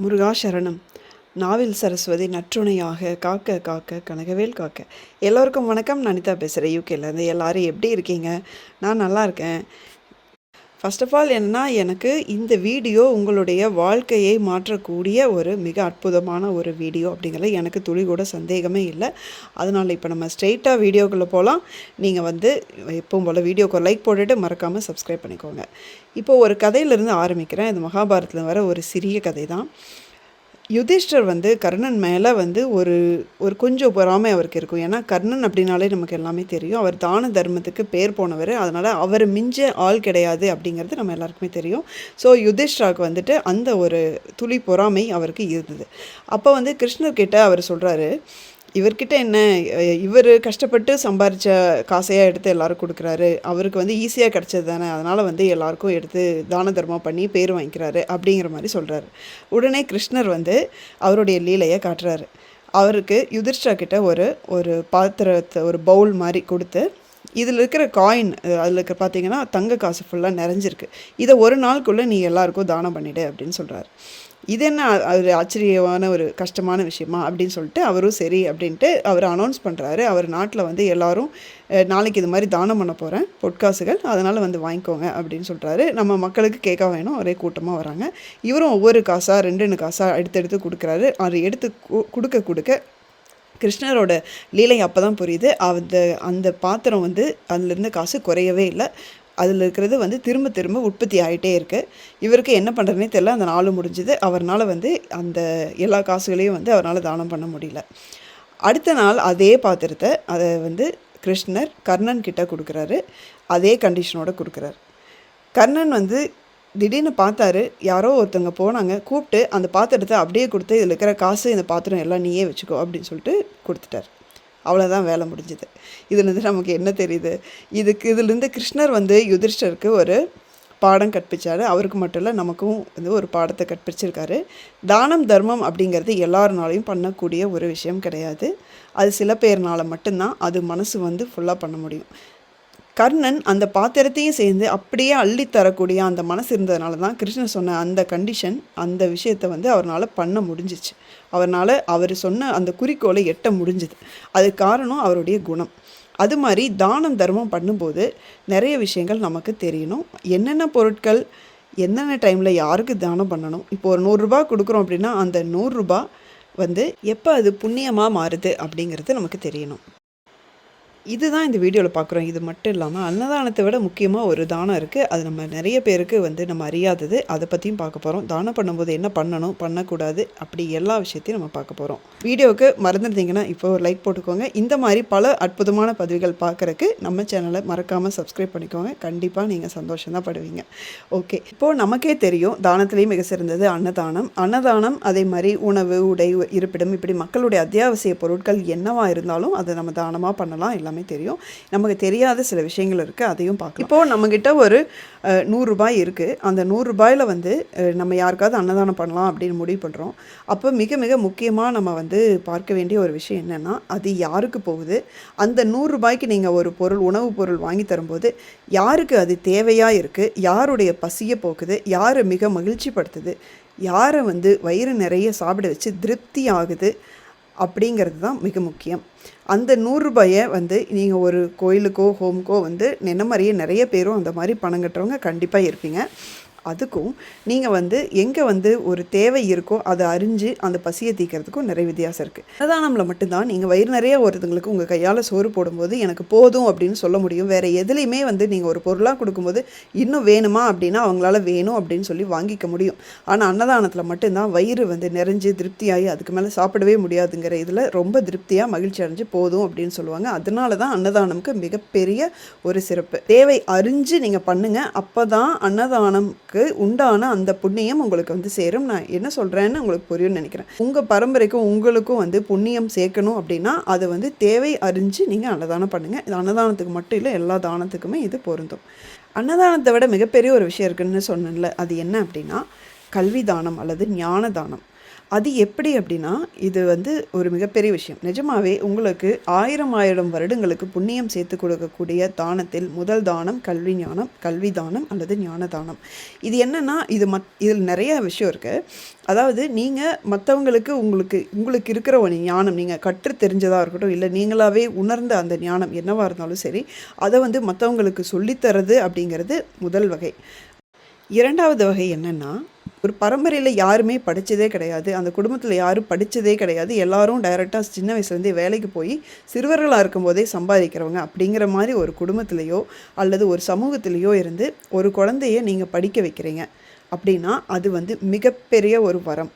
முருகா சரணம் நாவில் சரஸ்வதி நற்றுணையாக காக்க காக்க கனகவேல் காக்க. எல்லோருக்கும் வணக்கம். நனிதா பேசுகிறேன் யூகேலேருந்து எல்லோரும் எப்படி இருக்கீங்க? நான் நல்லா இருக்கேன். ஃபர்ஸ்ட் ஆஃப் ஆல் என்ன எனக்கு இந்த வீடியோ உங்களுடைய வாழ்க்கையை மாற்றக்கூடிய ஒரு மிக அற்புதமான ஒரு வீடியோ அப்படிங்கிறது எனக்கு துளி கூட சந்தேகமே இல்லை. அதனால் இப்போ நம்ம ஸ்ட்ரெயிட்டாக வீடியோக்குள்ளே போகலாம் நீங்கள் வந்து எப்பவும் போல் வீடியோக்கு லைக் போட்டுட்டு மறக்காமல் சப்ஸ்கிரைப் பண்ணிக்கோங்க. இப்போ ஒரு கதையிலேருந்து ஆரம்பிக்கிறேன். இது மகாபாரத்தில் வர ஒரு சிறிய கதை தான் யுதிஷ்டர் வந்து கர்ணன் மேலே வந்து ஒரு ஒரு கொஞ்சம் பொறாமை அவருக்கு இருக்கும். ஏன்னா கர்ணன் அப்படின்னாலே நமக்கு எல்லாமே தெரியும். அவர் தான தர்மத்துக்கு பேர் போனவர். அதனால் அவர் மிஞ்ச ஆள் கிடையாது அப்படிங்கிறது நம்ம எல்லாருக்குமே தெரியும். ஸோ யுதிஷ்டராவுக்கு வந்துட்டு அந்த ஒரு துளி பொறாமை அவருக்கு இருந்தது. அப்போ வந்து கிருஷ்ணர்கிட்ட அவர் சொல்கிறாரு இவர்கிட்ட என்ன இவர் கஷ்டப்பட்டு சம்பாரித்த காசையாக எடுத்து எல்லாரும் கொடுக்குறாரு. அவருக்கு வந்து ஈஸியாக கிடச்சது தானே அதனால் வந்து எல்லாருக்கும் எடுத்து தான தர்மம் பண்ணி பேர் வாங்கிக்கிறாரு அப்படிங்கிற மாதிரி சொல்கிறாரு உடனே கிருஷ்ணர் வந்து அவருடைய லீலையை காட்டுறாரு. அவருக்கு யுதிஷ்டா கிட்ட ஒரு ஒரு பாத்திரத்தை ஒரு பவுல் மாதிரி கொடுத்து இதில் இருக்கிற காயின் அதில் இருக்கிற பார்த்தீங்கன்னா தங்க காசு ஃபுல்லாக நிறைஞ்சிருக்கு. இதை ஒரு நாளுக்குள்ளே நீ எல்லாருக்கும் தானம் பண்ணிடு அப்படின்னு சொல்கிறாரு இது என்ன ஒரு ஆச்சரியமான ஒரு கஷ்டமான விஷயமா அப்படின்னு சொல்லிட்டு அவரும் சரி அப்படின்ட்டு அவர் அனௌன்ஸ் பண்ணுறாரு அவர் நாட்டில் வந்து எல்லோரும் நாளைக்கு இது மாதிரி தானம் பண்ண போகிறேன் பொட்காசுகள் அதனால் வந்து வாங்கிக்கோங்க அப்படின்னு சொல்கிறாரு நம்ம மக்களுக்கு கேட்க வேணும் ஒரே கூட்டமாக வராங்க. இவரும் ஒவ்வொரு காசாக ரெண்டு ரெண்டு காசாக எடுத்து எடுத்து கொடுக்குறாரு. அவர் எடுத்து கு- கொடுக்க கொடுக்க கிருஷ்ணரோட லீலை அப்போ தான் புரியுது. அந்த அந்த பாத்திரம் வந்து அதுலேருந்து காசு குறையவே இல்லை. அதில் இருக்கிறது வந்து திரும்ப திரும்ப உற்பத்தி ஆகிட்டே இருக்குது இவருக்கு என்ன பண்ணுறதுனே தெரியல. அந்த நாள் முடிஞ்சுது. அவர்னால் வந்து அந்த எல்லா காசுகளையும் வந்து அவரால் தானம் பண்ண முடியல. அடுத்த நாள் அதே பாத்திரத்தை அதை வந்து கிருஷ்ணர் கர்ணன் கிட்ட கொடுக்குறாரு. அதே கண்டிஷனோட கொடுக்குறாரு. கர்ணன் வந்து திடீர்னு பார்த்தாரு யாரோ ஒருத்தவங்க போனாங்க. கூப்பிட்டு அந்த பாத்திரத்தை அப்படியே கொடுத்து இதில் இருக்கிற காசு இந்த பாத்திரம் எல்லாம் நீயே வச்சுக்கோ அப்படின்னு சொல்லிட்டு கொடுத்துட்டார். அவ்வளோதான் வேலை முடிஞ்சுது. இதுலேருந்து நமக்கு என்ன தெரியுது? இதுக்கு இதுலேருந்து கிருஷ்ணர் வந்து யுதிஷ்டருக்கு ஒரு பாடம் கற்பிச்சாரு. அவருக்கு மட்டும் இல்லை நமக்கும் வந்து ஒரு பாடத்தை கற்பிச்சிருக்காரு. தானம் தர்மம் அப்படிங்கிறது எல்லாருனாலையும் பண்ணக்கூடிய ஒரு விஷயம் கிடையாது. அது சில பேர்னால மட்டும்தான் அது மனசு வந்து ஃபுல்லாக பண்ண முடியும். கர்ணன் அந்த பாத்திரத்தையும் சேர்ந்து அப்படியே அள்ளி தரக்கூடிய அந்த மனசு இருந்ததுனால தான் கிருஷ்ணன் சொன்ன அந்த கண்டிஷன் அந்த விஷயத்தை வந்து அவரால் பண்ண முடிஞ்சிச்சு. அவரால் அவர் சொன்ன அந்த குறிக்கோளை எட்ட முடிஞ்சுது. அது காரணம் அவருடைய குணம். அது மாதிரி தானம் தர்மம் பண்ணும்போது நிறைய விஷயங்கள் நமக்கு தெரியணும். என்னென்ன பொருட்கள் என்னென்ன டைமில் யாருக்கு தானம் பண்ணணும்? இப்போ ஒரு நூறுரூபா கொடுக்குறோம் அப்படின்னா அந்த நூறுரூபா வந்து எப்போ அது புண்ணியமாக மாறுது அப்படிங்கிறது நமக்கு தெரியணும். இதுதான் இந்த வீடியோவில் பார்க்குறோம் இது மட்டும் இல்லாமல் அன்னதானத்தை விட முக்கியமாக ஒரு தானம் இருக்குது அது நம்ம நிறைய பேருக்கு வந்து நம்ம அறியாதது. அதை பற்றியும் பார்க்க போகிறோம் தானம் பண்ணும்போது என்ன பண்ணணும் பண்ணக்கூடாது அப்படி எல்லா விஷயத்தையும் நம்ம பார்க்க போகிறோம் வீடியோவுக்கு மறந்துருந்தீங்கன்னா இப்போ ஒரு லைக் போட்டுக்கோங்க. இந்த மாதிரி பல அற்புதமான பதிவுகள் பார்க்குறக்கு நம்ம சேனலை மறக்காமல் சப்ஸ்கிரைப் பண்ணிக்கோங்க. கண்டிப்பாக நீங்கள் சந்தோஷம் தான் படுவீங்க. ஓகே இப்போது நமக்கே தெரியும் தானத்திலேயே மிக சிறந்தது அன்னதானம். அன்னதானம் அதே மாதிரி உணவு உடை இருப்பிடம் இப்படி மக்களுடைய அத்தியாவசிய பொருட்கள் என்னவாக இருந்தாலும் அதை நம்ம தானமாக பண்ணலாம். இல்லை எல்லாமே தெரியும். நமக்கு தெரியாத சில விஷயங்கள் இருக்குது அதையும் பார்க்கலாம். இப்போது நம்மக்கிட்ட ஒரு நூறுரூபாய் நூறு ரூபாய் இருக்குது அந்த நூறுரூபாயில் வந்து நம்ம யாருக்காவது அன்னதானம் பண்ணலாம் அப்படின்னு முடிவு பண்ணுறோம் அப்போ மிக மிக முக்கியமாக நம்ம வந்து பார்க்க வேண்டிய ஒரு விஷயம் என்னென்னா அது யாருக்கு போகுது? அந்த நூறு ரூபாய்க்கு நீங்கள் ஒரு பொருள் உணவுப் பொருள் வாங்கி தரும்போது யாருக்கு அது தேவையாக இருக்குது யாருடைய பசியை போக்குது? யாரை மிக மகிழ்ச்சிப்படுத்துது யாரை வந்து வயிறு நிறைய சாப்பிட வச்சு திருப்தி ஆகுது? அப்படிங்கிறது தான் மிக முக்கியம். அந்த நூறுரூபாயை வந்து நீங்கள் ஒரு கோயிலுக்கோ ஹோம்க்கோ வந்து நின்ன மாதிரியே நிறைய பேரும் அந்த மாதிரி பணம் கட்டுறவங்க கண்டிப்பாக இருப்பீங்க. அதுக்கும் நீங்கள் வந்து எங்கே வந்து ஒரு தேவை இருக்கோ அதை அறிஞ்சு அந்த பசியை தீக்கிறதுக்கும் நிறைய வித்தியாசம் இருக்குது அன்னதானமில் மட்டும்தான் நீங்கள் வயிறு நிறைய ஒருத்தங்களுக்கு உங்கள் கையால் சோறு போடும்போது எனக்கு போதும் அப்படின்னு சொல்ல முடியும். வேறு எதுலேயுமே வந்து நீங்கள் ஒரு பொருளாக கொடுக்கும்போது இன்னும் வேணுமா அப்படின்னா அவங்களால வேணும் அப்படின்னு சொல்லி வாங்கிக்க முடியும். ஆனால் அன்னதானத்தில் மட்டும்தான் வயிறு வந்து நிறைஞ்சு திருப்தியாகி அதுக்கு மேலே சாப்பிடவே முடியாதுங்கிற இதில் ரொம்ப திருப்தியாக மகிழ்ச்சி அடைஞ்சு போதும் அப்படின்னு சொல்லுவாங்க. அதனால தான் அன்னதானம்க்கு மிகப்பெரிய ஒரு சிறப்பு. தேவை அறிஞ்சு நீங்கள் பண்ணுங்கள் அப்போ தான் அன்னதானம் அன்னதானம்க்கு உண்டான அந்த புண்ணியம் உங்களுக்கு வந்து சேரும். நான் என்ன சொல்கிறேன்னு உங்களுக்கு புரியும்னு நினைக்கிறேன். உங்கள் பரம்பரைக்கும் உங்களுக்கும் வந்து புண்ணியம் சேர்க்கணும் அப்படின்னா அதை வந்து தேவை அறிஞ்சு நீங்கள் அன்னதானம் பண்ணுங்கள் இது அன்னதானத்துக்கு மட்டும் இல்லை எல்லா தானத்துக்குமே இது பொருந்தும். அன்னதானத்தை விட மிகப்பெரிய ஒரு விஷயம் இருக்குன்னு சொன்னேன்ல அது என்ன அப்படின்னா கல்வி தானம் அல்லது ஞான தானம் அது எப்படி அப்படின்னா இது வந்து ஒரு மிகப்பெரிய விஷயம். நிஜமாவே உங்களுக்கு ஆயிரம் ஆயிரம் வருடங்களுக்கு புண்ணியம் சேர்த்து கொடுக்கக்கூடிய தானத்தில் முதல் தானம் கல்வி ஞானம் கல்வி தானம் அல்லது ஞான தானம். இது என்னன்னா இது மத் இதில் நிறைய விஷயம் இருக்குது அதாவது நீங்கள் மற்றவங்களுக்கு உங்களுக்கு உங்களுக்கு இருக்கிற ஒரு ஞானம் நீங்கள் கற்று தெரிஞ்சதாக இருக்கட்டும் இல்லை நீங்களாவே உணர்ந்த அந்த ஞானம் என்னவாக இருந்தாலும் சரி அதை வந்து மற்றவங்களுக்கு சொல்லித்தரது அப்படிங்கிறது முதல் வகை. இரண்டாவது வகை என்னென்னா ஒரு பரம்பரையில் யாருமே படித்ததே கிடையாது. அந்த குடும்பத்தில் யாரும் படித்ததே கிடையாது. எல்லாரும் டைரெக்டாக சின்ன வயசுலேருந்தே வேலைக்கு போய் சிறுவர்களாக இருக்கும்போதே சம்பாதிக்கிறவங்க அப்படிங்கிற மாதிரி ஒரு குடும்பத்திலேயோ அல்லது ஒரு சமூகத்திலேயோ இருந்து ஒரு குழந்தைய நீங்கள் படிக்க வைக்கிறீங்க அப்படின்னா அது வந்து மிகப்பெரிய ஒரு வரம்.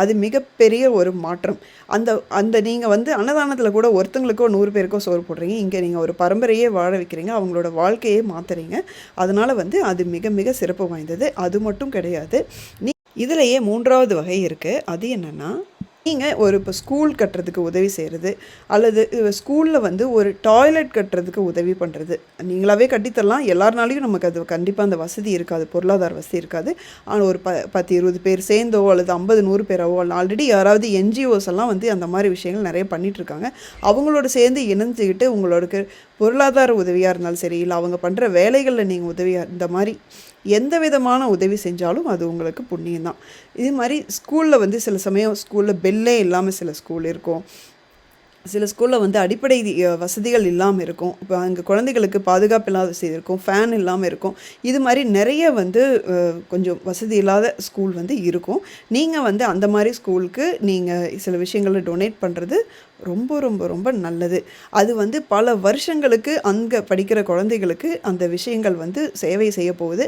அது மிகப்பெரிய ஒரு மாற்றம். அந்த அந்த நீங்கள் வந்து அன்னதானத்தில் கூட ஒருத்தங்களுக்கோ நூறு பேருக்கோ சோறு போடுறீங்க. இங்கே நீங்கள் ஒரு பரம்பரையே வாழ வைக்கிறீங்க. அவங்களோட வாழ்க்கையே மாற்றுறீங்க அதனால் வந்து அது மிக மிக சிறப்பு வாய்ந்தது. அது மட்டும் கிடையாது. நீ இதிலேயே மூன்றாவது வகை இருக்குது அது என்னென்னா நீங்கள் ஒரு இப்போ ஸ்கூல் கட்டுறதுக்கு உதவி செய்கிறது அல்லது ஸ்கூலில் வந்து ஒரு டாய்லெட் கட்டுறதுக்கு உதவி பண்ணுறது நீங்களாவே கட்டித்தரலாம். எல்லாருனாலையும் நமக்கு அது கண்டிப்பாக அந்த வசதி இருக்காது. பொருளாதார வசதி இருக்காது. ஆனால் ஒரு ப பத்து இருபது பேர் சேர்ந்தோ அல்லது ஐம்பது நூறு பேராவோ ஆல்ரெடி யாராவது என்ஜிஓஸ் எல்லாம் வந்து அந்த மாதிரி விஷயங்கள் நிறைய பண்ணிகிட்ருக்காங்க அவங்களோட சேர்ந்து இணைஞ்சிக்கிட்டு உங்களோட பொருளாதார உதவியாக இருந்தாலும் சரி இல்லை அவங்க பண்ணுற வேலைகளில் நீங்கள் உதவியாக இந்த மாதிரி எந்த விதமான உதவி செஞ்சாலும் அது உங்களுக்கு புண்ணியம் தான். இது மாதிரி ஸ்கூலில் வந்து சில சமயம் ஸ்கூலில் பெல்லே இல்லாமல் சில ஸ்கூல் இருக்கும். சில ஸ்கூலில் வந்து அடிப்படை வசதிகள் இல்லாமல் இருக்கும். இப்போ அங்கே குழந்தைகளுக்கு பாதுகாப்பு இல்லாத வசதி இருக்கும். ஃபேன் இல்லாமல் இருக்கும். இது மாதிரி நிறைய வந்து கொஞ்சம் வசதி இல்லாத ஸ்கூல் வந்து இருக்கும். நீங்கள் வந்து அந்த மாதிரி ஸ்கூலுக்கு நீங்கள் சில விஷயங்களை டொனேட் பண்ணுறது ரொம்ப ரொம்ப ரொம்ப நல்லது. அது வந்து பல வருஷங்களுக்கு அங்கே படிக்கிற குழந்தைகளுக்கு அந்த விஷயங்கள் வந்து சேவை செய்ய போகுது.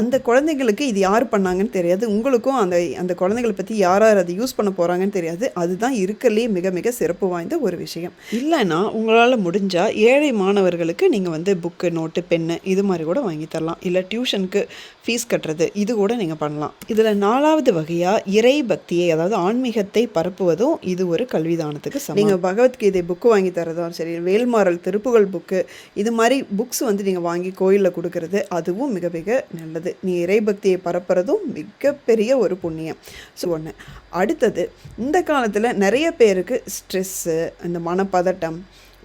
அந்த குழந்தைங்களுக்கு இது யார் பண்ணாங்கன்னு தெரியாது. உங்களுக்கும் அந்த அந்த குழந்தைகளை பற்றி யார் யார் அதை யூஸ் பண்ண போகிறாங்கன்னு தெரியாது. அதுதான் இருக்கிறதுலே மிக மிக சிறப்பு வாய்ந்த ஒரு விஷயம். இல்லைன்னா உங்களால் முடிஞ்சால் ஏழை மாணவர்களுக்கு நீங்கள் வந்து புக்கு நோட்டு பென்னு இது மாதிரி கூட வாங்கி தரலாம். இல்லை டியூஷனுக்கு ஃபீஸ் கட்டுறது இது கூட நீங்கள் பண்ணலாம். இதில் நாலாவது வகையாக இறை பக்தியை அதாவது ஆன்மீகத்தை பரப்புவதும் இது ஒரு கல்விதானத்துக்கு நீங்கள் பகவத்கீதை புக்கு வாங்கி தரதும் சரி வேல்மாறல் திருப்புகள் புக்கு இது மாதிரி புக்ஸ் வந்து நீங்கள் வாங்கி கோயிலில் கொடுக்கறது அதுவும் மிக மிக நல்லது. நீ இறைபக்தியை பரப்புறதும் மிகப்பெரிய ஒரு புண்ணியம். ஸோ ஒன்று அடுத்தது இந்த காலத்தில் நிறைய பேருக்கு ஸ்ட்ரெஸ்ஸு இந்த மனப்பதட்டம்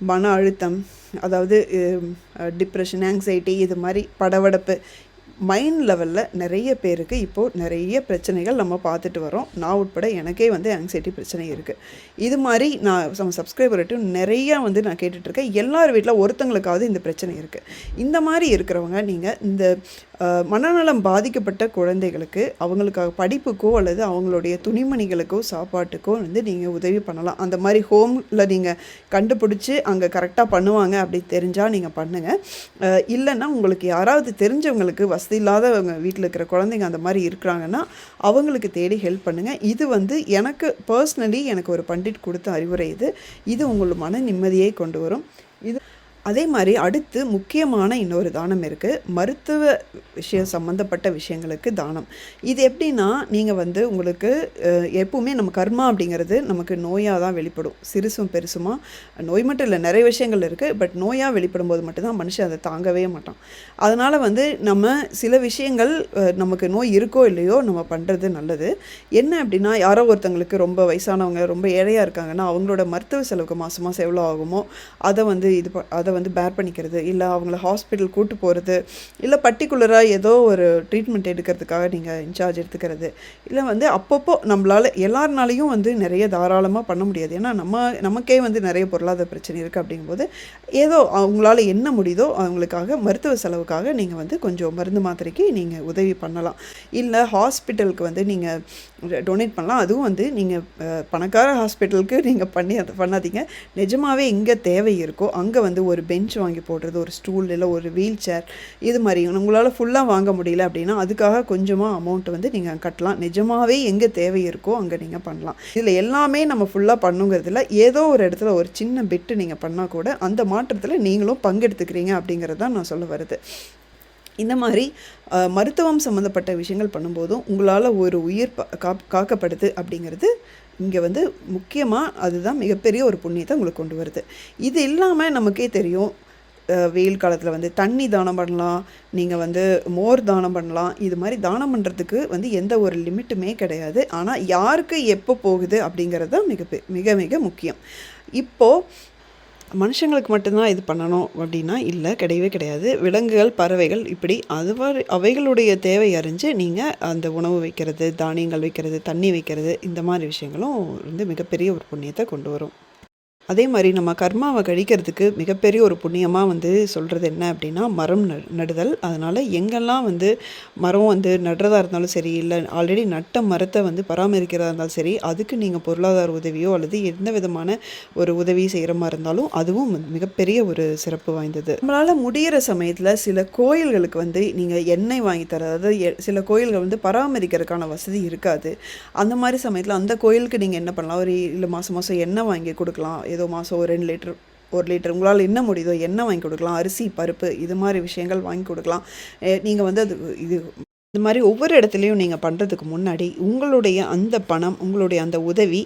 மன அழுத்தம் அதாவது டிப்ரெஷன் ஆங்ஸைட்டி இது மாதிரி படவடப்பு மைண்ட் லெவலில் நிறைய பேருக்கு இப்போது நிறைய பிரச்சனைகள் நம்ம பார்த்துட்டு வரோம். நான் உட்பட எனக்கே வந்து ஆங்ஸைட்டி பிரச்சனை இருக்குது இது மாதிரி நான் நம்ம சப்ஸ்கிரைபர்கிட்டும் நிறையா வந்து நான் கேட்டுட்ருக்கேன் எல்லார் வீட்டில் ஒருத்தங்களுக்காவது இந்த பிரச்சனை இருக்குது இந்த மாதிரி இருக்கிறவங்க நீங்கள் இந்த மனநலம் பாதிக்கப்பட்ட குழந்தைகளுக்கு அவங்களுக்காக படிப்புக்கோ அல்லது அவங்களுடைய துணிமணிகளுக்கோ சாப்பாட்டுக்கோ வந்து நீங்கள் உதவி பண்ணலாம். அந்த மாதிரி ஹோமில் நீங்கள் கண்டுபிடிச்சி அங்கே கரெக்டாக பண்ணுவாங்க அப்படி தெரிஞ்சால் நீங்கள் பண்ணுங்கள் இல்லைன்னா உங்களுக்கு யாராவது தெரிஞ்சவங்களுக்கு வசதி இல்லாதவங்க வீட்டில் இருக்கிற குழந்தைங்க அந்த மாதிரி இருக்கிறாங்கன்னா அவங்களுக்கு தேடி ஹெல்ப் பண்ணுங்கள் இது வந்து எனக்கு பர்சனலி எனக்கு ஒரு பண்டிட் கொடுத்த அறிவுரை இது. இது உங்களுக்கு மன நிம்மதியை கொண்டு வரும். இது அதே மாதிரி அடுத்து முக்கியமான இன்னொரு தானம் இருக்குது மருத்துவ விஷயம் சம்மந்தப்பட்ட விஷயங்களுக்கு தானம். இது எப்படின்னா நீங்கள் வந்து உங்களுக்கு எப்பவுமே நம்ம கர்மா அப்படிங்கிறது நமக்கு நோயாக தான் வெளிப்படும். சிறுசும் பெருசுமா நோய் மட்டும் இல்லை நிறைய விஷயங்கள் இருக்குது பட் நோயாக வெளிப்படும் போது மட்டும்தான் மனுஷன் அதை தாங்கவே மாட்டான். அதனால் வந்து நம்ம சில விஷயங்கள் நமக்கு நோய் இருக்கோ இல்லையோ நம்ம பண்ணுறது நல்லது. என்ன அப்படின்னா யாரோ ஒருத்தங்களுக்கு ரொம்ப வயசானவங்க ரொம்ப ஏழையாக இருக்காங்கன்னா அவங்களோட மருத்துவ செலவுக்கு மாதம் மாதம் எவ்வளோ ஆகுமோ அதை வந்து இது அதை அதை வந்து பேர் பண்ணிக்கிறது இல்லை அவங்கள ஹாஸ்பிட்டல் கூட்டு போகிறது இல்லை பர்டிகுலராக ஏதோ ஒரு ட்ரீட்மெண்ட் எடுக்கிறதுக்காக நீங்கள் இன்சார்ஜ் எடுத்துக்கிறது. இல்லை வந்து அப்பப்போ நம்மளால் எல்லாருனாலையும் வந்து நிறைய தாராளமாக பண்ண முடியாது. ஏன்னா நம்ம நமக்கே வந்து நிறைய பொருளாதார பிரச்சனை இருக்குது அப்படிங்கும்போது ஏதோ அவங்களால என்ன முடியுதோ அவங்களுக்காக மருத்துவ செலவுக்காக நீங்கள் வந்து கொஞ்சம் மருந்து மாத்திரைக்கு நீங்கள் உதவி பண்ணலாம். இல்லை ஹாஸ்பிட்டலுக்கு வந்து நீங்கள் டொனேட் பண்ணலாம். அதுவும் வந்து நீங்கள் பணக்கார ஹாஸ்பிட்டலுக்கு நீங்கள் பண்ணி அதை பண்ணாதீங்க. நிஜமாகவே எங்கே தேவை இருக்கோ அங்கே வந்து ஒரு பெஞ்ச் வாங்கி போடுறது ஒரு ஸ்டூல் இல்லை ஒரு வீல் சேர் இது மாதிரி. உங்களால் ஃபுல்லாக வாங்க முடியல அப்படின்னா அதுக்காக கொஞ்சமாக அமௌண்ட் வந்து நீங்கள் கட்டலாம். நிஜமாகவே எங்கே தேவை இருக்கோ அங்கே நீங்கள் பண்ணலாம். இதில் எல்லாமே நம்ம ஃபுல்லாக பண்ணுங்கிறதுல ஏதோ ஒரு இடத்துல ஒரு சின்ன பெட்டு நீங்கள் பண்ணால் கூட அந்த மாற்றத்தில் நீங்களும் பங்கெடுத்துக்கிறீங்க அப்படிங்கிறது தான் நான் சொல்ல வருது. இந்த மாதிரி மருத்துவம் சம்மந்தப்பட்ட விஷயங்கள் பண்ணும்போதும் உங்களால் ஒரு உயிர் காக்கப்படுது அப்படிங்கிறது இங்கே வந்து முக்கியமாக அதுதான் மிகப்பெரிய ஒரு புண்ணியத்தை உங்களுக்கு கொண்டு வருது. இது இல்லாமல் நமக்கே தெரியும் வெயில் காலத்தில் வந்து தண்ணி தானம் பண்ணலாம் நீங்கள் வந்து மோர் தானம் பண்ணலாம் இது மாதிரி தானம் பண்ணுறதுக்கு வந்து எந்த ஒரு லிமிட்டுமே கிடையாது. ஆனால் யாருக்கு எப்போ போகுது அப்படிங்கிறது தான் மிக மிக மிக முக்கியம். இப்போது மனுஷங்களுக்கு மட்டும்தான் இது பண்ணணும் அப்படின்னா இல்லை கிடையவே கிடையாது. விலங்குகள் பறவைகள் இப்படி அது அவைகளுடைய தேவை அறிஞ்சு நீங்கள் அந்த உணவு வைக்கிறது தானியங்கள் வைக்கிறது தண்ணி வைக்கிறது இந்த மாதிரி விஷயங்களும் வந்து மிகப்பெரிய ஒரு புண்ணியத்தை கொண்டு வரும். அதே மாதிரி நம்ம கர்மாவை கழிக்கிறதுக்கு மிகப்பெரிய ஒரு புண்ணியமாக வந்து சொல்கிறது என்ன அப்படின்னா மரம் ந நடுதல். அதனால் எங்கெல்லாம் வந்து மரம் வந்து நடுறதா இருந்தாலும் சரி இல்லை ஆல்ரெடி நட்ட மரத்தை வந்து பராமரிக்கிறதா இருந்தாலும் சரி அதுக்கு நீங்கள் பொருளாதார உதவியோ அல்லது எந்த விதமான ஒரு உதவி செய்கிற மாதிரி இருந்தாலும் அதுவும் மிகப்பெரிய ஒரு சிறப்பு வாய்ந்தது. நம்மளால் முடியிற சமயத்தில் சில கோயில்களுக்கு வந்து நீங்கள் எண்ணெய் வாங்கி தர அதாவது எ- சில கோயில்கள் வந்து பராமரிக்கிறதுக்கான வசதி இருக்காது. அந்த மாதிரி சமயத்தில் அந்த கோயிலுக்கு நீங்கள் என்ன பண்ணலாம்? ஒரு இல்லை மாதம் மாதம் எண்ணெய் வாங்கி கொடுக்கலாம். ஏதோ மாதம் ஒரு ரெண்டு லிட்டர் ஒரு லிட்டர் உங்களால் என்ன முடியுதோ என்ன வாங்கி கொடுக்கலாம் அரிசி பருப்பு இது மாதிரி விஷயங்கள் வாங்கி கொடுக்கலாம். நீங்கள் வந்து அது இது இந்த மாதிரி ஒவ்வொரு இடத்துலையும் நீங்கள் பண்ணுறதுக்கு முன்னாடி உங்களுடைய அந்த பணம் உங்களுடைய அந்த உதவி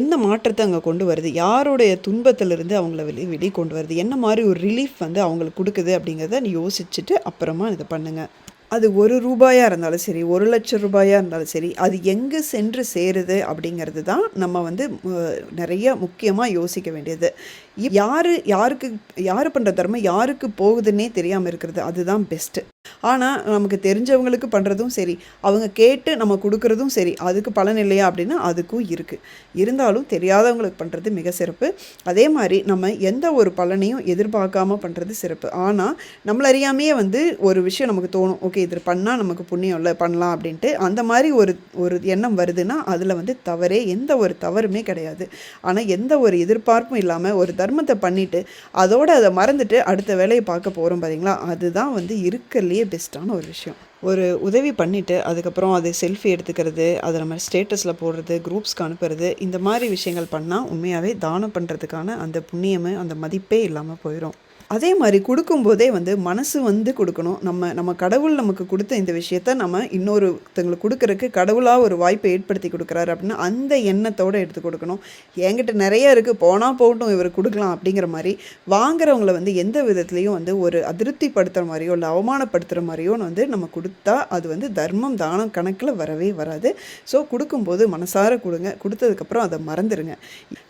என்ன மாற்றத்தை அங்கே கொண்டு வருது? யாருடைய துன்பத்திலிருந்து அவங்கள வெளியே வெளியே கொண்டு வருது? என்ன மாதிரி ஒரு ரிலீஃப் வந்து அவங்களுக்கு கொடுக்குது அப்படிங்கிறத நீ யோசிச்சுட்டு அப்புறமா இதை பண்ணுங்கள் அது ஒரு ரூபாயாக இருந்தாலும் சரி ஒரு லட்சம் ரூபாயாக இருந்தாலும் சரி அது எங்கே சென்று சேருது அப்படிங்கிறது தான் நம்ம வந்து நிறைய முக்கியமாக யோசிக்க வேண்டியது. யார் யாருக்கு யார் பண்ணுற தர்மம் யாருக்கு போகுதுன்னே தெரியாமல் இருக்கிறது அதுதான் பெஸ்ட்டு ஆனால் நமக்கு தெரிஞ்சவங்களுக்கு பண்ணுறதும் சரி. அவங்க கேட்டு நம்ம கொடுக்குறதும் சரி. அதுக்கு பலன் இல்லையா அப்படின்னா அதுக்கும் இருக்குது இருந்தாலும் தெரியாதவங்களுக்கு பண்ணுறது மிக சிறப்பு. அதே மாதிரி நம்ம எந்த ஒரு பலனையும் எதிர்பார்க்காம பண்ணுறது சிறப்பு. ஆனால் நம்மளறியாமையே வந்து ஒரு விஷயம் நமக்கு தோணும். ஓகே இது பண்ணால் நமக்கு புண்ணியம் இல்லை பண்ணலாம் அப்படின்ட்டு அந்த மாதிரி ஒரு ஒரு எண்ணம் வருதுன்னா அதில் வந்து தவறே எந்த ஒரு தவறுமே கிடையாது. ஆனால் எந்த ஒரு எதிர்பார்ப்பும் இல்லாமல் ஒரு தர்மத்தை பண்ணிவிட்டு அதோட அதை மறந்துட்டு அடுத்த வேலையை பார்க்க போகிறோம் பார்த்தீங்களா அதுதான் வந்து இருக்கறதுலயே பெஸ்ட்டான ஒரு விஷயம். ஒரு உதவி பண்ணிவிட்டு அதுக்கப்புறம் அது செல்ஃபி எடுத்துக்கிறது அதை நம்ம ஸ்டேட்டஸில் போடுறது குரூப்ஸ்க்கு அனுப்புறது இந்த மாதிரி விஷயங்கள் பண்ணால் உண்மையாகவே தானம் பண்ணுறதுக்கான அந்த புண்ணியமே அந்த மதிப்பே இல்லாமல் போயிடும் அதே மாதிரி கொடுக்கும்போதே வந்து மனசு வந்து கொடுக்கணும். நம்ம நம்ம கடவுள் நமக்கு கொடுத்த இந்த விஷயத்த நம்ம இன்னொருத்தங்களுக்கு கொடுக்குறக்கு கடவுளாக ஒரு வாய்ப்பை ஏற்படுத்தி கொடுக்குறாரு அப்படின்னா அந்த எண்ணத்தோடு எடுத்து கொடுக்கணும். என்கிட்ட நிறைய இருக்குது போனால் போகட்டும் இவர் கொடுக்கலாம் அப்படிங்கிற மாதிரி வாங்குறவங்கள வந்து எந்த விதத்துலேயும் வந்து ஒரு அதிருப்திப்படுத்துகிற மாதிரியோ இல்லை அவமானப்படுத்துகிற மாதிரியோ வந்து நம்ம கொடுத்தா அது வந்து தர்மம் தானம் கணக்கில் வரவே வராது. ஸோ கொடுக்கும்போது மனசார கொடுங்க. கொடுத்ததுக்கப்புறம் அதை மறந்துடுங்க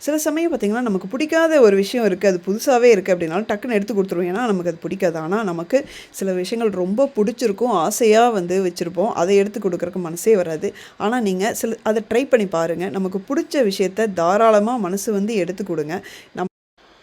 சில சமயம் பார்த்திங்கன்னா நமக்கு பிடிக்காத ஒரு விஷயம் இருக்குது அது புதுசாகவே இருக்குது அப்படின்னாலும் டக்குன்னு எடுத்து கொடுத்துருவோம். ஏன்னா நமக்கு அது பிடிக்காது. ஆனால் நமக்கு சில விஷயங்கள் ரொம்ப பிடிச்சிருக்கும் ஆசையாக வந்து வச்சுருப்போம். அதை எடுத்து கொடுக்குறக்கு மனசே வராது. ஆனால் நீங்கள் சில அதை ட்ரை பண்ணி பாருங்கள் நமக்கு பிடிச்ச விஷயத்த தாராளமாக மனசு வந்து எடுத்து கொடுங்க. நம்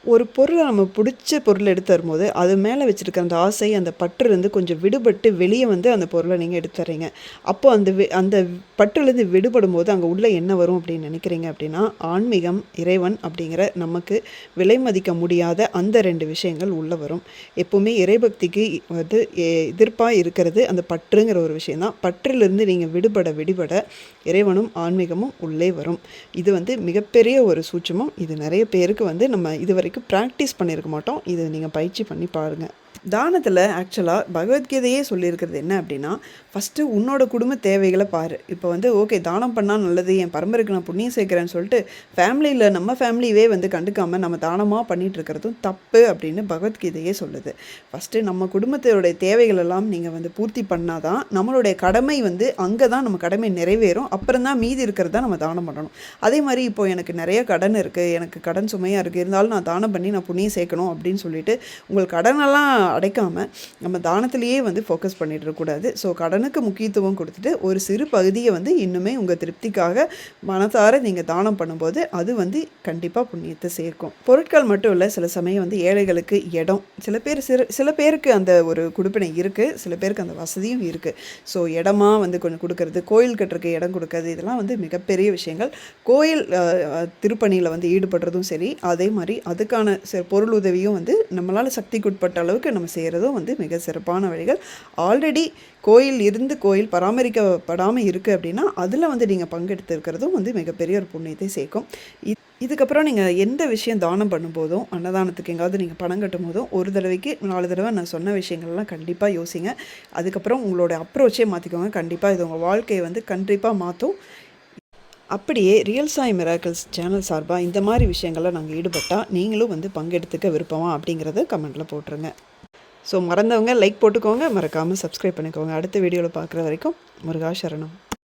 ஒரு பொருளை நம்ம பிடிச்ச பொருளை எடுத்து தரும்போது அது மேலே வச்சுருக்க அந்த ஆசை அந்த பற்றுலேருந்து கொஞ்சம் விடுபட்டு வெளியே வந்து அந்த பொருளை நீங்கள் எடுத்து தர்றீங்க. அப்போ அந்த வி- அந்த பற்றுலேருந்து விடுபடும் போது அங்கே உள்ளே என்ன வரும் அப்படின்னு நினைக்கிறீங்க அப்படின்னா ஆன்மீகம் இறைவன் அப்படிங்கிற நமக்கு விலை மதிக்க முடியாத அந்த ரெண்டு விஷயங்கள் உள்ளே வரும். எப்போவுமே இறைபக்திக்கு வந்து எதிர்ப்பாக இருக்கிறது அந்த பற்றுங்கிற ஒரு விஷயந்தான் பற்றிலிருந்து நீங்கள் விடுபட விடுபட இறைவனும் ஆன்மீகமும் உள்ளே வரும். இது வந்து மிகப்பெரிய ஒரு சூட்சமும். இது நிறைய பேருக்கு வந்து நம்ம இதுவரை வரைக்கும் ப்ராக்டிஸ் பண்ணியிருக்க மாட்டோம். இதை நீங்கள் பயிற்சி பண்ணி பாருங்கள் தானத்தில் ஆக்சுவலாக பகவத்கீதையே சொல்லியிருக்கிறது என்ன அப்படின்னா ஃபஸ்ட்டு உன்னோட குடும்ப தேவைகளை பாரு. இப்போ வந்து ஓகே தானம் பண்ணால் நல்லது என் பரம்பரைக்கு நான் புண்ணியம் சேர்க்குறேன்னு சொல்லிட்டு ஃபேமிலியில் நம்ம ஃபேமிலியவே வந்து கண்டுக்காமல் நம்ம தானமாக பண்ணிகிட்டு இருக்கிறதும் தப்பு அப்படின்னு பகவத்கீதையே சொல்லுது. ஃபஸ்ட்டு நம்ம குடும்பத்தோடைய தேவைகளெல்லாம் நீங்கள் வந்து பூர்த்தி பண்ணால் தான் நம்மளுடைய கடமை வந்து அங்கே தான் நம்ம கடமை நிறைவேறும். அப்புறம் தான் மீதி இருக்கிறது தான் நம்ம தானம் பண்ணணும். அதே மாதிரி இப்போ எனக்கு நிறைய கடன் இருக்குது எனக்கு கடன் சுமையாக இருக்குது இருந்தாலும் நான் தானம் பண்ணி நான் புண்ணியம் சேர்க்கணும் அப்படின்னு சொல்லிட்டு உங்கள் கடனெல்லாம் அடைக்காமல் நம்ம தானத்திலேயே வந்து ஃபோக்கஸ் பண்ணிட்டு ஸோ கடனுக்கு முக்கியத்துவம் கொடுத்துட்டு ஒரு சிறு பகுதியை வந்து இன்னுமே உங்கள் திருப்திக்காக மனதார நீங்கள் தானம் பண்ணும்போது அது வந்து கண்டிப்பாக புண்ணியத்தை சேர்க்கும். பொருட்கள் மட்டும் இல்லை சில சமயம் வந்து ஏழைகளுக்கு இடம். சில பேர் சிறு சில பேருக்கு அந்த ஒரு குடுப்பினை இருக்குது சில பேருக்கு அந்த வசதியும் இருக்குது ஸோ இடமா வந்து கொஞ்சம் கொடுக்கறது கோயில் கட்டுறதுக்கு இடம் கொடுக்கறது இதெல்லாம் வந்து மிகப்பெரிய விஷயங்கள். கோயில் திருப்பணியில் வந்து ஈடுபடுறதும் சரி அதே மாதிரி அதுக்கான சில பொருள் உதவியும் வந்து நம்மளால் சக்திக்குட்பட்ட அளவுக்கு நம்ம செய்கிறதும் வந்து மிக சிறப்பான வழிகள். ஆல்ரெடி கோயில் இருந்து கோயில் பராமரிக்கப்படாமல் இருக்குது அப்படின்னா அதில் வந்து நீங்கள் பங்கெடுத்துருக்கிறதும் வந்து மிகப்பெரிய ஒரு புண்ணியத்தை சேர்க்கும். இதுக்கப்புறம் நீங்கள் எந்த விஷயம் தானம் பண்ணும்போதும் அன்னதானத்துக்கு எங்காவது நீங்கள் பணம் கட்டும் போதும் ஒரு தடவைக்கு நாலு தடவை நான் சொன்ன விஷயங்கள்லாம் கண்டிப்பாக யோசிங்க. அதுக்கப்புறம் உங்களோட அப்ரோச்சே மாற்றிக்கோங்க கண்டிப்பாக இது உங்கள் வாழ்க்கையை வந்து கண்டிப்பாக மாற்றும் அப்படியே ரியல் சாய் மிராக்கிள்ஸ் சேனல் சார்பாக இந்த மாதிரி விஷயங்களில் நாங்கள் ஈடுபட்டால் நீங்களும் வந்து பங்கெடுத்துக்க விருப்பமா அப்படிங்கிறத கமெண்ட்டில் போட்டுருங்க. ஸோ மறந்தவங்க லைக் போட்டுக்கோங்க மறக்காமல் சப்ஸ்கிரைப் பண்ணிக்கோங்க. அடுத்த வீடியோவில் பார்க்குற வரைக்கும் முருகா சரணம்